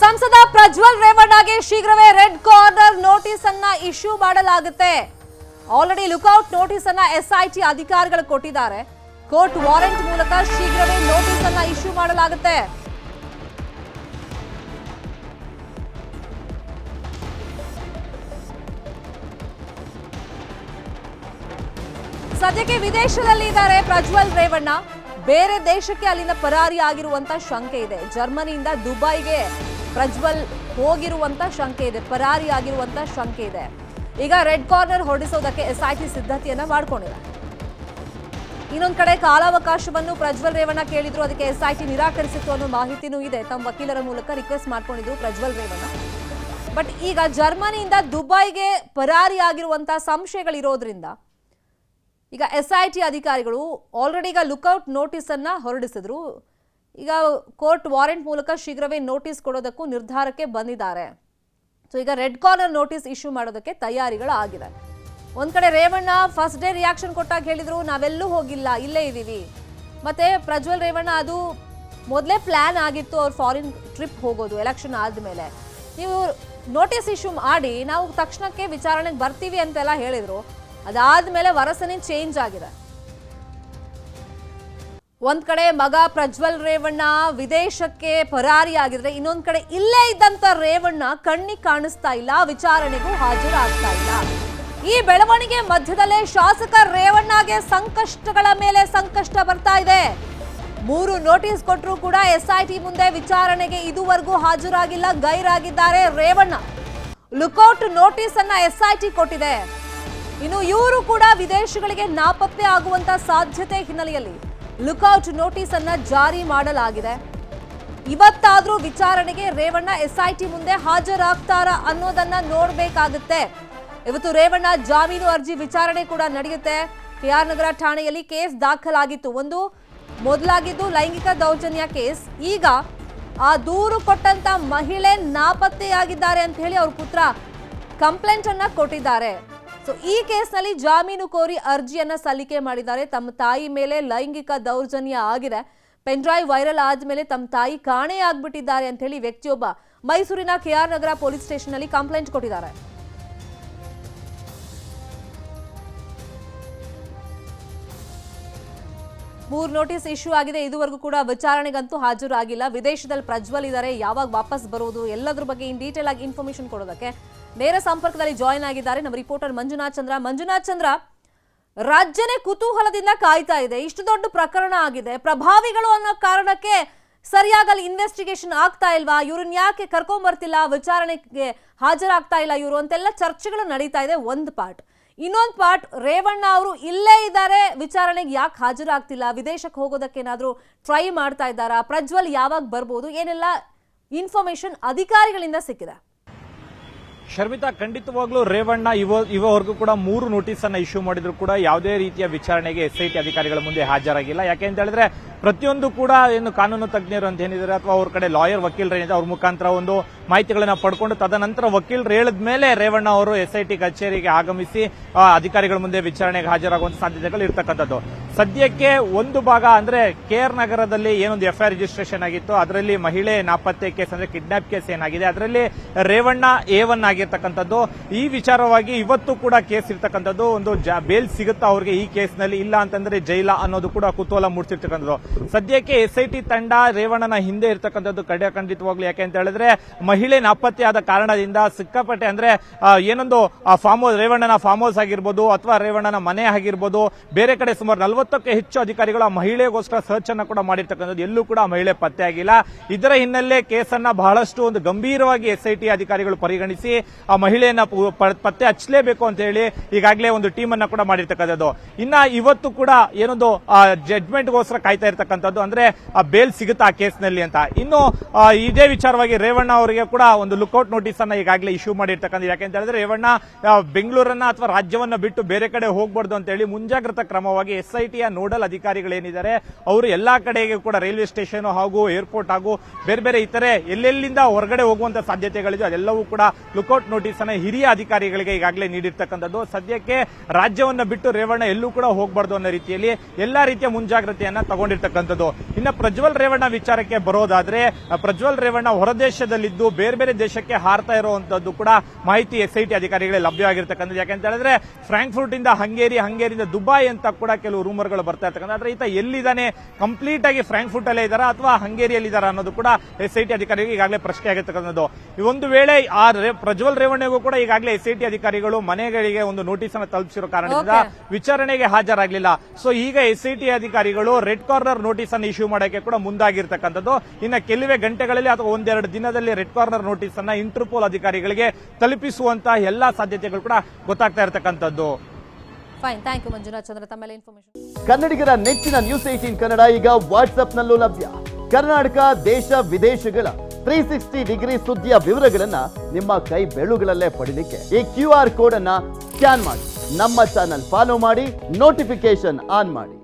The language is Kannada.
ಸಂಸದ ಪ್ರಜ್ವಲ್ ರೇವಣ್ಣಗೆ ಶೀಘ್ರವೇ ರೆಡ್ ಕಾರ್ನರ್ ನೋಟಿಸ್ ಅನ್ನ ಇಶ್ಯೂ ಮಾಡಲಾಗುತ್ತೆ. ಆಲ್ರೆಡಿ ಲುಕ್ಔಟ್ ನೋಟಿಸ್ ಅನ್ನ ಎಸ್ಐಟಿ ಅಧಿಕಾರಿಗಳು ಕೊಟ್ಟಿದ್ದಾರೆ. ಕೋರ್ಟ್ ವಾರೆಂಟ್ ಮೂಲಕ ಶೀಘ್ರವೇ ನೋಟಿಸ್ ಅನ್ನ ಇಶ್ಯೂ ಮಾಡಲಾಗುತ್ತೆ. ಸದ್ಯಕ್ಕೆ ವಿದೇಶದಲ್ಲಿ ಇದ್ದಾರೆ ಪ್ರಜ್ವಲ್ ರೇವಣ್ಣ. ಬೇರೆ ದೇಶಕ್ಕೆ ಅಲ್ಲಿಂದ ಪರಾರಿ ಆಗಿರುವಂತ ಶಂಕೆ ಇದೆ. ಜರ್ಮನಿಯಿಂದ ದುಬೈಗೆ ಪ್ರಜ್ವಲ್ ಹೋಗಿರುವಂತ ಶಂಕೆ ಇದೆ, ಪರಾರಿ ಆಗಿರುವಂತ ಶಂಕೆ ಇದೆ. ಈಗ ರೆಡ್ ಕಾರ್ನರ್ ಹೊರಡಿಸೋದಕ್ಕೆ ಎಸ್ಐಟಿ ಸಿದ್ಧತೆಯನ್ನ ಮಾಡ್ಕೊಂಡಿದೆ. ಇನ್ನೊಂದು ಕಡೆ ಕಾಲಾವಕಾಶವನ್ನು ಪ್ರಜ್ವಲ್ ರೇವಣ್ಣ ಕೇಳಿದ್ರು, ಅದಕ್ಕೆ ಎಸ್ಐಟಿ ನಿರಾಕರಿಸಿತ್ತು ಅನ್ನೋ ಮಾಹಿತಿನೂ ಇದೆ. ತಮ್ಮ ವಕೀಲರ ಮೂಲಕ ರಿಕ್ವೆಸ್ಟ್ ಮಾಡ್ಕೊಂಡಿದ್ರು ಪ್ರಜ್ವಲ್ ರೇವಣ್ಣ. ಬಟ್ ಈಗ ಜರ್ಮನಿಯಿಂದ ದುಬೈಗೆ ಪರಾರಿ ಆಗಿರುವಂತ ಸಂಶಯಗಳಿರೋದ್ರಿಂದ ಈಗ ಎಸ್ ಐ ಟಿ ಅಧಿಕಾರಿಗಳು ಆಲ್ರೆಡಿ ಈಗ ಲುಕ್ಔಟ್ ನೋಟಿಸ್ ಅನ್ನ ಹೊರಡಿಸಿದ್ರು. ಈಗ ಕೋರ್ಟ್ ವಾರೆಂಟ್ ಮೂಲಕ ಶೀಘ್ರವೇ ನೋಟಿಸ್ ಕೊಡೋದಕ್ಕೂ ನಿರ್ಧಾರಕ್ಕೆ ಬಂದಿದ್ದಾರೆ. ಸೊ ಈಗ ರೆಡ್ ಕಾರ್ನರ್ ನೋಟಿಸ್ ಇಶ್ಯೂ ಮಾಡೋದಕ್ಕೆ ತಯಾರಿಗಳು ಆಗಿದೆ ಒಂದ್ ಕಡೆ ರೇವಣ್ಣ ಫಸ್ಟ್ ಡೇ ರಿಯಾಕ್ಷನ್ ಕೊಟ್ಟಾಗ ಹೇಳಿದ್ರು, ನಾವೆಲ್ಲೂ ಹೋಗಿಲ್ಲ, ಇಲ್ಲೇ ಇದ್ದೀವಿ ಮತ್ತೆ ಪ್ರಜ್ವಲ್ ರೇವಣ್ಣ, ಅದು ಮೊದಲೇ ಪ್ಲಾನ್ ಆಗಿತ್ತು ಅವ್ರ ಫಾರಿನ್ ಟ್ರಿಪ್ ಹೋಗೋದು ಎಲೆಕ್ಷನ್ ಆದಮೇಲೆ. ನೀವು ನೋಟಿಸ್ ಇಶ್ಯೂ ಮಾಡಿ, ನಾವು ತಕ್ಷಣಕ್ಕೆ ವಿಚಾರಣೆಗೆ ಬರ್ತೀವಿ ಅಂತೆಲ್ಲ ಹೇಳಿದ್ರು. ಅದಾದ್ಮೇಲೆ ವರಸನೇ ಚೇಂಜ್ ಆಗಿದೆ. ಒಂದ್ ಕಡೆ ಮಗ ಪ್ರಜ್ವಲ್ ರೇವಣ್ಣ ವಿದೇಶಕ್ಕೆ ಪರಾರಿ ಆಗಿದ್ರೆ ಇನ್ನೊಂದ್ ಕಡೆ ಇಲ್ಲೇ ಇದ್ದಂತ ರೇವಣ್ಣ ಕಣ್ಣಿಗೆ ಕಾಣಿಸ್ತಾ ಇಲ್ಲ, ವಿಚಾರಣೆಗೂ ಹಾಜರಾಗ್ತಾ ಇಲ್ಲ. ಈ ಬೆಳವಣಿಗೆ ಮಧ್ಯದಲ್ಲೇ ಶಾಸಕ ರೇವಣ್ಣಗೆ ಸಂಕಷ್ಟಗಳ ಮೇಲೆ ಸಂಕಷ್ಟ ಬರ್ತಾ ಇದೆ. ಮೂರು ನೋಟಿಸ್ ಕೊಟ್ಟರು ಕೂಡ ಎಸ್ಐಟಿ ಮುಂದೆ ವಿಚಾರಣೆಗೆ ಇದುವರೆಗೂ ಹಾಜರಾಗಿಲ್ಲ, ಗೈರಾಗಿದ್ದಾರೆ ರೇವಣ್ಣ. ಲುಕೌಟ್ ನೋಟಿಸ್ ಅನ್ನ ಎಸ್ಐಟಿ ಕೊಟ್ಟಿದೆ. ಇನ್ನು ಇವರು ಕೂಡ ವಿದೇಶಗಳಿಗೆ ನಾಪತ್ತೆ ಆಗುವಂತ ಸಾಧ್ಯತೆ ಹಿನ್ನೆಲೆಯಲ್ಲಿ. ಲುಕೌಟ್ ನೋಟಿಸ್ ಅನ್ನ ಜಾರಿ ಮಾಡಲಾಗಿದೆ. ಇವತ್ತಾದ್ರೂ ವಿಚಾರಣೆಗೆ ರೇವಣ್ಣ ಎಸ್ಐಟಿ ಮುಂದೆ ಹಾಜರಾಗ್ತಾರಾ ಅನ್ನೋದನ್ನ ನೋಡ್ಬೇಕಾಗುತ್ತೆ. ಇವತ್ತು ರೇವಣ್ಣ ಜಾಮೀನು ಅರ್ಜಿ ವಿಚಾರಣೆ ಕೂಡ ನಡೆಯುತ್ತೆ. ಕೆಆರ್ ನಗರ ಠಾಣೆಯಲ್ಲಿ ಕೇಸ್ ದಾಖಲಾಗಿತ್ತು. ಒಂದು ಮೊದಲಾಗಿದ್ದು ಲೈಂಗಿಕ ದೌರ್ಜನ್ಯ ಕೇಸ್. ಈಗ ಆ ದೂರು ಕೊಟ್ಟಂತ ಮಹಿಳೆ ನಾಪತ್ತೆಯಾಗಿದ್ದಾರೆ ಅಂತ ಹೇಳಿ ಅವ್ರ ಪುತ್ರ ಕಂಪ್ಲೇಂಟ್ ಅನ್ನ ಕೊಟ್ಟಿದ್ದಾರೆ. ಸೊ ಈ ಕೇಸ್ನಲ್ಲಿ ಜಾಮೀನು ಕೋರಿ ಅರ್ಜಿಯನ್ನ ಸಲ್ಲಿಕೆ ಮಾಡಿದ್ದಾರೆ. ತಮ್ಮ ತಾಯಿ ಮೇಲೆ ಲೈಂಗಿಕ ದೌರ್ಜನ್ಯ ಆಗಿದೆ. ಪೆನ್ಡ್ರೈವ್ ವೈರಲ್ ಆದ್ಮೇಲೆ ತಮ್ಮ ತಾಯಿ ಕಾಣೆಯಾಗ್ಬಿಟ್ಟಿದ್ದಾರೆ ಅಂತ ಹೇಳಿ ವ್ಯಕ್ತಿಯೊಬ್ಬ ಮೈಸೂರಿನ ಕೆಆರ್ ನಗರ ಪೊಲೀಸ್ ಸ್ಟೇಷನ್ ಅಲ್ಲಿ ಕಂಪ್ಲೇಂಟ್ ಕೊಟ್ಟಿದ್ದಾರೆ. ಮೂರು ನೋಟಿಸ್ ಇಶ್ಯೂ ಆಗಿದೆ. ಇದುವರೆಗೂ ಕೂಡ ವಿಚಾರಣೆಗಂತೂ ಹಾಜರಾಗಿಲ್ಲ. ವಿದೇಶದಲ್ಲಿ ಪ್ರಜ್ವಲ್ ಇದ್ದಾರೆ ಯಾವಾಗ ವಾಪಸ್ ಬರೋದು ಎಲ್ಲದ್ರ ಬಗ್ಗೆ ಇನ್ ಡೀಟೇಲ್ ಆಗಿ ಇನ್ಫಾರ್ಮೇಶನ್ ಕೊಡೋದಕ್ಕೆ ನೇರ ಸಂಪರ್ಕದಲ್ಲಿ ಜಾಯಿನ್ ಆಗಿದ್ದಾರೆ. ನಮ್ಮ ರಿಪೋರ್ಟರ್ ಮಂಜುನಾಥ್ ಚಂದ್ರ. ಮಂಜುನಾಥ್ ಚಂದ್ರ, ರಾಜ್ಯನೇ ಕುತೂಹಲದಿಂದ ಕಾಯ್ತಾ ಇದೆ. ಇಷ್ಟು ದೊಡ್ಡ ಪ್ರಕರಣ ಆಗಿದೆ. ಪ್ರಭಾವಿಗಳು ಅನ್ನೋ ಕಾರಣಕ್ಕೆ ಸರಿಯಾಗಲ್ಲಿ ಇನ್ವೆಸ್ಟಿಗೇಷನ್ ಆಗ್ತಾ ಇಲ್ವಾ? ಇವ್ರನ್ನ ಯಾಕೆ ಕರ್ಕೊಂಬರ್ತಿಲ್ಲ? ವಿಚಾರಣೆಗೆ ಹಾಜರಾಗ್ತಾ ಇಲ್ಲ ಇವರು ಅಂತೆಲ್ಲ ಚರ್ಚೆಗಳು ನಡೀತಾ ಇದೆ. ಒಂದು ಪಾರ್ಟ್ ಇನ್ನೊಂದು ಪಾರ್ಟ್, ರೇವಣ್ಣ ಅವರು ಇಲ್ಲೇ ಇದ್ದಾರೆ. ವಿಚಾರಣೆಗೆ ಯಾಕೆ ಹಾಜರಾಗ್ತಿಲ್ಲ? ವಿದೇಶಕ್ಕೆ ಹೋಗೋದಕ್ಕೆ ಏನಾದರೂ ಟ್ರೈ ಮಾಡ್ತಾ ಇದ್ದಾರಾ? ಪ್ರಜ್ವಲ್ ಯಾವಾಗ ಬರ್ಬೋದು? ಏನೆಲ್ಲ ಇನ್ಫಾರ್ಮೇಶನ್ ಅಧಿಕಾರಿಗಳಿಂದ ಸಿಕ್ಕಿದೆ? ಶರ್ಮಿತಾ, ಖಂಡಿತವಾಗ್ಲೂ ರೇವಣ್ಣ ಇವ, ಇವವರೆಗೂ ಕೂಡ ಮೂರು ನೋಟಿಸ್ ಅನ್ನ ಇಶ್ಯೂ ಮಾಡಿದ್ರು ಕೂಡ ಯಾವುದೇ ರೀತಿಯ ವಿಚಾರಣೆಗೆ ಎಸ್ಐಟಿ ಅಧಿಕಾರಿಗಳ ಮುಂದೆ ಹಾಜರಾಗಿಲ್ಲ. ಯಾಕೆ ಅಂತ ಹೇಳಿದ್ರೆ ಪ್ರತಿಯೊಂದು ಕೂಡ ಏನು ಕಾನೂನು ತಜ್ಞರು ಅಂತ ಏನಿದ್ದಾರೆ ಅಥವಾ ಅವ್ರ ಕಡೆ ಲಾಯರ್ ವಕೀಲರು ಏನಿದೆ ಅವ್ರ ಮುಖಾಂತರ ಒಂದು ಮಾಹಿತಿಗಳನ್ನು ಪಡ್ಕೊಂಡು ತದನಂತರ ವಕೀಲರು ಹೇಳಿದ ಮೇಲೆ ರೇವಣ್ಣ ಅವರು ಎಸ್ಐಟಿ ಕಚೇರಿಗೆ ಆಗಮಿಸಿ ಅಧಿಕಾರಿಗಳ ಮುಂದೆ ವಿಚಾರಣೆಗೆ ಹಾಜರಾಗುವಂತ ಸಾಧ್ಯತೆಗಳು ಇರ್ತಕ್ಕಂಥದ್ದು. ಸದ್ಯಕ್ಕೆ ಒಂದು ಭಾಗ ಅಂದ್ರೆ ಕೆಆರ್ ನಗರದಲ್ಲಿ ಏನೊಂದು ಎಫ್ಐಆರ್ ರಿಜಿಸ್ಟ್ರೇಷನ್ ಆಗಿತ್ತು, ಅದರಲ್ಲಿ ಮಹಿಳೆ ನಾಪತ್ತೆ ಕೇಸ್ ಅಂದ್ರೆ ಕಿಡ್ನಾಪ್ ಕೇಸ್ ಏನಾಗಿದೆ, ಅದರಲ್ಲಿ ರೇವಣ್ಣ ಎ ಒನ್ ಆಗಿರ್ತಕ್ಕಂಥದ್ದು. ಈ ವಿಚಾರವಾಗಿ ಇವತ್ತು ಕೂಡ ಕೇಸ್ ಇರ್ತಕ್ಕಂಥದ್ದು, ಒಂದು ಬೇಲ್ ಸಿಗುತ್ತಾ ಅವ್ರಿಗೆ ಈ ಕೇಸ್ನಲ್ಲಿ ಇಲ್ಲ ಅಂತಂದ್ರೆ ಜೈಲ ಅನ್ನೋದು ಕೂಡ ಕುತೂಹಲ ಮೂಡಿಸಿರ್ತಕ್ಕಂಥದ್ದು. ಸದ್ಯಕ್ಕೆ ಎಸ್ಐಟಿ ತಂಡ ರೇವಣ್ಣನ ಹಿಂದೆ ಇರ್ತಕ್ಕಂಥದ್ದು ಕಡೆ ಖಂಡಿತವಾಗ್ಲು. ಯಾಕೆ ಅಂತ ಹೇಳಿದ್ರೆ, ಮಹಿಳೆ ನಾಪತ್ತೆಯಾದ ಕಾರಣದಿಂದ ಸಿಕ್ಕಾಪಟ್ಟೆ ಅಂದ್ರೆ ಏನೊಂದು ಫಾರ್ಮ್ ಹೌಸ್ ರೇವಣ್ಣನ ಫಾರ್ಮ್ ಹೌಸ್ ಆಗಿರ್ಬೋದು ಅಥವಾ ರೇವಣ್ಣನ ಮನೆ ಆಗಿರ್ಬೋದು, ಬೇರೆ ಕಡೆ ಸುಮಾರು ನಲವತ್ತಕ್ಕೆ ಹೆಚ್ಚು ಅಧಿಕಾರಿಗಳು ಆ ಮಹಿಳೆಗೋಸ್ಕರ ಸರ್ಚ್ ಅನ್ನ ಕೂಡ ಮಾಡಿರ್ತಕ್ಕಂಥದ್ದು. ಎಲ್ಲೂ ಕೂಡ ಮಹಿಳೆ ಪತ್ತೆ ಆಗಿಲ್ಲ. ಇದರ ಹಿನ್ನೆಲೆ ಕೇಸನ್ನ ಬಹಳಷ್ಟು ಒಂದು ಗಂಭೀರವಾಗಿ ಎಸ್ಐಟಿ ಅಧಿಕಾರಿಗಳು ಪರಿಗಣಿಸಿ ಆ ಮಹಿಳೆಯನ್ನ ಪತ್ತೆ ಹಚ್ಚಲೇಬೇಕು ಅಂತ ಹೇಳಿ ಈಗಾಗಲೇ ಒಂದು ಟೀಮ್ ಅನ್ನ ಕೂಡ ಮಾಡಿರ್ತಕ್ಕಂಥದ್ದು. ಇನ್ನ ಇವತ್ತು ಕೂಡ ಏನೊಂದು ಜಡ್ಜ್ಮೆಂಟ್ಗೋಸ್ಕರ ಕಾಯ್ತಾ ಇರ್ತಕ್ಕಂಥದ್ದು ಅಂದ್ರೆ, ಆ ಬೇಲ್ ಸಿಗುತ್ತಾ ಆ ಕೇಸ್ನಲ್ಲಿ ಅಂತ. ಇನ್ನು ಇದೇ ವಿಚಾರವಾಗಿ ರೇವಣ್ಣ ಅವರಿಗೆ ಕೂಡ ಒಂದು ಲುಕ್ಔಟ್ ನೋಟಿಸ್ ಅನ್ನ ಈಗಾಗಲೇ ಇಶ್ಯೂ ಮಾಡಿರ್ತಕ್ಕಂಥ ಯಾಕೆಂತ ಹೇಳಿದ್ರೆ, ರೇವಣ್ಣ ಬೆಂಗಳೂರನ್ನ ಅಥವಾ ರಾಜ್ಯವನ್ನ ಬಿಟ್ಟು ಬೇರೆ ಕಡೆ ಹೋಗ್ಬಾರ್ದು ಅಂತ ಹೇಳಿ ಮುಂಜಾಗ್ರತಾ ಕ್ರಮವಾಗಿ ಎಸ್ಐಟಿಯ ನೋಡಲ್ ಅಧಿಕಾರಿಗಳೇನಿದ್ದಾರೆ, ಅವರು ಎಲ್ಲಾ ಕಡೆಗೆ ಕೂಡ ರೈಲ್ವೆ ಸ್ಟೇಷನ್ ಹಾಗೂ ಏರ್ಪೋರ್ಟ್ ಹಾಗೂ ಬೇರೆ ಬೇರೆ ಇತರೆ ಎಲ್ಲೆಲ್ಲಿಂದ ಹೊರಗಡೆ ಹೋಗುವಂತ ಸಾಧ್ಯತೆಗಳಿದೆ, ಅದೆಲ್ಲವೂ ಕೂಡ ಲುಕೌಟ್ ನೋಟಿಸ್ ಅನ್ನ ಹಿರಿಯ ಅಧಿಕಾರಿಗಳಿಗೆ ಈಗಾಗಲೇ ನೀಡಿರ್ತಕ್ಕಂಥದ್ದು. ಸದ್ಯಕ್ಕೆ ರಾಜ್ಯವನ್ನ ಬಿಟ್ಟು ರೇವಣ್ಣ ಎಲ್ಲೂ ಕೂಡ ಹೋಗಬಾರ್ದು ಅನ್ನೋ ರೀತಿಯಲ್ಲಿ ಎಲ್ಲಾ ರೀತಿಯ ಮುಂಜಾಗ್ರತೆಯನ್ನ ತಗೊಂಡಿರ್ತಕ್ಕಂಥ ಆಗಿರ್ತಕ್ಕಂಥದ್ದು ಇನ್ನು ಪ್ರಜ್ವಲ್ ರೇವಣ್ಣ ವಿಚಾರಕ್ಕೆ ಬರೋದಾದ್ರೆ ಪ್ರಜ್ವಲ್ ರೇವಣ್ಣ ಹೊರದೇಶದಲ್ಲಿದ್ದು ಬೇರೆ ಬೇರೆ ದೇಶಕ್ಕೆ ಹಾರ್ತಾ ಇರುವಂತದ್ದು ಕೂಡ ಮಾಹಿತಿ ಎಸ್ ಐ ಟಿ ಅಧಿಕಾರಿಗಳಿಗೆ ಲಭ್ಯವಾಗಿರ್ತಕ್ಕಂಥದ್ದು. ಯಾಕೆಂತ ಹೇಳಿದ್ರೆ ಫ್ರಾಂಕ್ಫರ್ಟ್ ಇಂದ ಹಂಗೇರಿ ಹಂಗೇರಿಯಿಂದ ದುಬೈ ಅಂತ ಕೂಡ ಕೆಲವು ರೂಮರ್ಗಳು ಬರ್ತಾ ಇರ್ತಕ್ಕಂಥ ಆದ್ರೆ ಈತ ಎಲ್ಲಿದ್ದಾನೆ? ಕಂಪ್ಲೀಟ್ ಆಗಿ ಫ್ರಾಂಕ್ಫರ್ಟ್ ಅಲ್ಲೇ ಇದಾರ ಅಥವಾ ಹಂಗೇರಿಯಲ್ಲಿ ಇದಾರ ಅನ್ನೋದು ಕೂಡ ಎಸ್ ಐ ಟಿ ಅಧಿಕಾರಿಗೆ ಈಗಾಗಲೇ ಪ್ರಶ್ನೆ ಆಗಿರ್ತಕ್ಕಂಥದ್ದು. ಈ ಒಂದು ವೇಳೆ ಆ ಪ್ರಜ್ವಲ್ ರೇವಣ್ಣಗೂ ಕೂಡ ಈಗಾಗಲೇ ಎಸ್ ಐ ಟಿ ಅಧಿಕಾರಿಗಳು ಮನೆಗಳಿಗೆ ಒಂದು ನೋಟಿಸ್ ಅನ್ನು ತಲುಪಿಸಿರೋ ಕಾರಣದಿಂದ ವಿಚಾರಣೆಗೆ ಹಾಜರಾಗಲಿಲ್ಲ. ಸೊ ಈಗ ಎಸ್ ಐ ಟಿ ಅಧಿಕಾರಿಗಳು ರೆಡ್ ಕಾರ್ನರ್ ನೋಟಿಸ್ ಅನ್ನು ಇಶ್ಯೂ ಮಾಡೋಕೆ ಕೂಡ ಮುಂದಾಗಿರ್ತಕ್ಕಂಥದ್ದು. ಇನ್ನು ಕೆಲವೇ ಗಂಟೆಗಳಲ್ಲಿ ಅಥವಾ ಒಂದೆರಡು ದಿನದಲ್ಲಿ ರೆಡ್ ಕಾರ್ನರ್ ನೋಟಿಸ್ ಅನ್ನ ಇಂಟರ್ಪೋಲ್ ಅಧಿಕಾರಿಗಳಿಗೆ ತಲುಪಿಸುವಂತಹ ಎಲ್ಲಾ ಸಾಧ್ಯತೆಗಳು ಕೂಡ ಗೊತ್ತಾಗ್ತಾ ಇರತಕ್ಕಂಥದ್ದು. Fine thank you Manjunath Chandra. ತಮ್ಮೆಲ್ಲ ಇನ್ಫಾರ್ಮೇಶನ್ ಕನ್ನಡಿಗರ ನೆಚ್ಚಿನ ನ್ಯೂಸ್ ಏಟೀನ್ ಕನ್ನಡ ಈಗ ವಾಟ್ಸ್ಆಪ್ನಲ್ಲೂ ಲಭ್ಯ. ಕರ್ನಾಟಕ ದೇಶ ವಿದೇಶಗಳ ತ್ರೀ ಸಿಕ್ಸ್ಟಿ ಡಿಗ್ರಿ ಸುದ್ದಿಯ ವಿವರಗಳನ್ನ ನಿಮ್ಮ ಕೈ ಬೆಳುಗಳಲ್ಲೇ ಪಡಿಲಿಕ್ಕೆ ಈ ಕ್ಯೂ ಆರ್ ಕೋಡ್ ಅನ್ನ ಸ್ಕ್ಯಾನ್ ಮಾಡಿ. ನಮ್ಮ ಚಾನಲ್ ಫಾಲೋ ಮಾಡಿ ನೋಟಿಫಿಕೇಶನ್ ಆನ್ ಮಾಡಿ.